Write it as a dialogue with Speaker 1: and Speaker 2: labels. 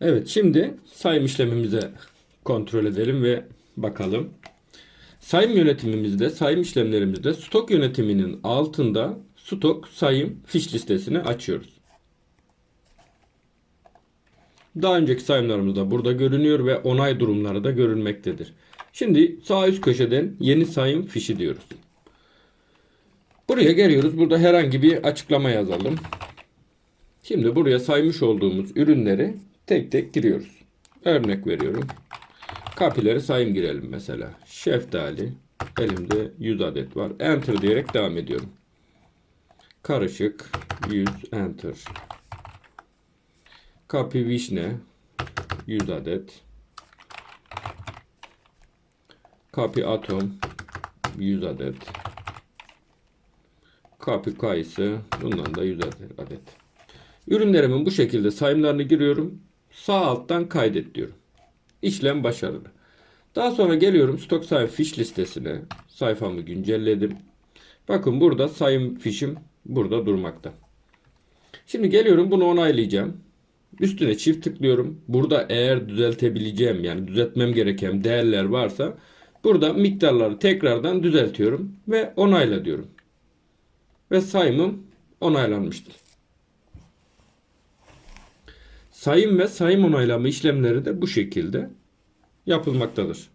Speaker 1: Evet şimdi sayım işlemimize kontrol edelim ve bakalım. Sayım yönetimimizde, sayım işlemlerimizde stok yönetiminin altında stok sayım fiş listesini açıyoruz. Daha önceki sayımlarımız da burada görünüyor ve onay durumları da görünmektedir. Şimdi sağ üst köşeden yeni sayım fişi diyoruz. Buraya geliyoruz. Burada herhangi bir açıklama yazalım. Şimdi buraya saymış olduğumuz ürünleri tek tek giriyoruz. Örnek veriyorum. Kapileri sayım girelim mesela. Şeftali. Elimde 100 adet var. Enter diyerek devam ediyorum. Karışık 100 enter. Kapi vişne 100 adet. Kapi atom 100 adet. Kapi kayısı bundan da 100 adet. Ürünlerimin bu şekilde sayımlarını giriyorum. Sağ alttan kaydet diyorum. İşlem başarılı. Daha sonra geliyorum sayım fiş listesine. Sayfamı güncelledim. Bakın burada sayım fişim burada durmakta. Şimdi geliyorum bunu onaylayacağım. Üstüne çift tıklıyorum. Burada eğer düzeltebileceğim yani düzeltmem gereken değerler varsa burada miktarları tekrardan düzeltiyorum ve onayla diyorum. Ve sayımım onaylanmıştır. Sayım ve sayım onaylama işlemleri de bu şekilde yapılmaktadır.